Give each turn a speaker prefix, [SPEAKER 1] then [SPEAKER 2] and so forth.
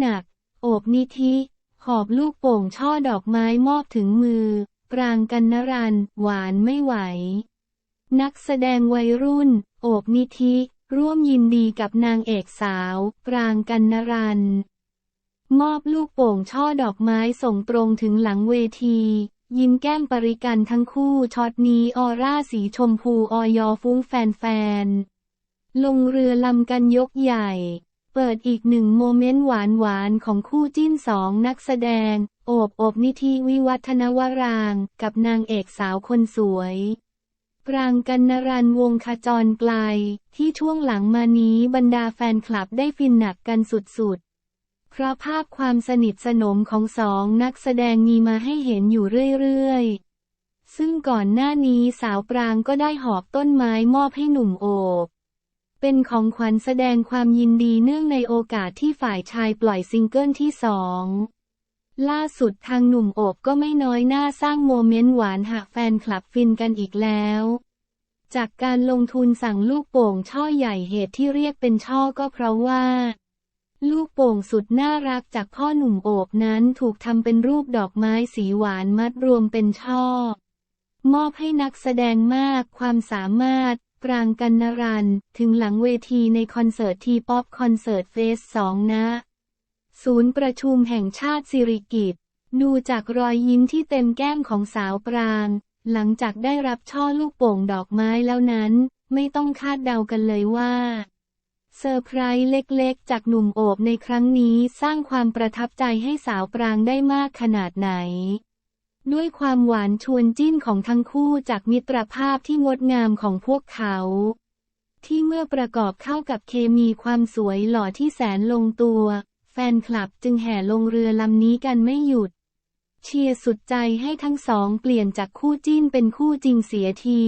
[SPEAKER 1] หนัก โอบนิธิหอบลูกโป่งช่อดอกไม้มอบถึงมือ ปรางกันนรัน หวานไม่ไหว นักแสดงวัยรุ่น โอบนิธิ ร่วมยินดีกับนางเอกสาว ปรางกันนรัน มอบลูกโป่งช่อดอกไม้ส่งตรงถึงหลังเวทียิ้มแก้มปริกันทั้งคู่ช็อตนี้ออร่าสีชมพูออยอฟุ้งแฟนๆ ลงเรือลำกันยกใหญ่ เปิดอีกหนึ่งโมเมนต์หวานๆของคู่จิ้นสองนักแสดง โอบอบนิธิวิวัฒนวราง กับนางเอกสาวคนสวยปรางกันนรันวงขจรไกล ที่ช่วงหลังมานี้บรรดาแฟนคลับได้ฟินหนักกันสุดๆ เพราะภาพความสนิทสนมของสองนักแสดงมีมาให้เห็นอยู่เรื่อยๆ ซึ่งก่อนหน้านี้สาวปรางก็ได้หอบต้นไม้มอบให้หนุ่มโอบ เป็นของขวัญแสดงความยินดีเนื่องในโอกาสที่ฝ่ายชายปล่อยซิงเกิลที่สองล่าสุดทางหนุ่มโอบก็ไม่น้อยหน้าสร้างโมเมนต์หวานหากแฟนคลับฟินกันอีกแล้ว จากการลงทุนสั่งลูกโป่งช่อใหญ่เหตุที่เรียกเป็นช่อก็เพราะว่า ลูกโป่งสุดน่ารักจากพ่อหนุ่มโอบนั้นถูกทำเป็นรูปดอกไม้สีหวานมัดรวมเป็นช่อ มอบให้นักแสดงมากความสามารถ ปรางกันนรัน ถึงหลังเวทีในคอนเสิร์ตทีป๊อปคอนเสิร์ตเฟสสองนะ ศูนย์ประชุมแห่งชาติสิริกิตดูจากรอยยิ้มที่เต็มแก้มของสาวปราง หลังจากได้รับช่อลูกโป่งดอกไม้แล้วนั้น ไม่ต้องคาดเดากันเลยว่าเซอร์ไพรส์เล็กๆ จากหนุ่มโอบในครั้งนี้สร้างความประทับใจให้สาวปรางได้มากขนาดไหน ด้วยความหวานชวนจิ้นของทั้งคู่จากมิตรภาพที่งดงามของพวกเขา ที่เมื่อประกอบเข้ากับเคมีความสวยหล่อที่แสนลงตัว แฟนคลับจึงแห่ลงเรือลำนี้กันไม่หยุด เชียร์สุดใจให้ทั้งสองเปลี่ยนจากคู่จิ้นเป็นคู่จริงเสียที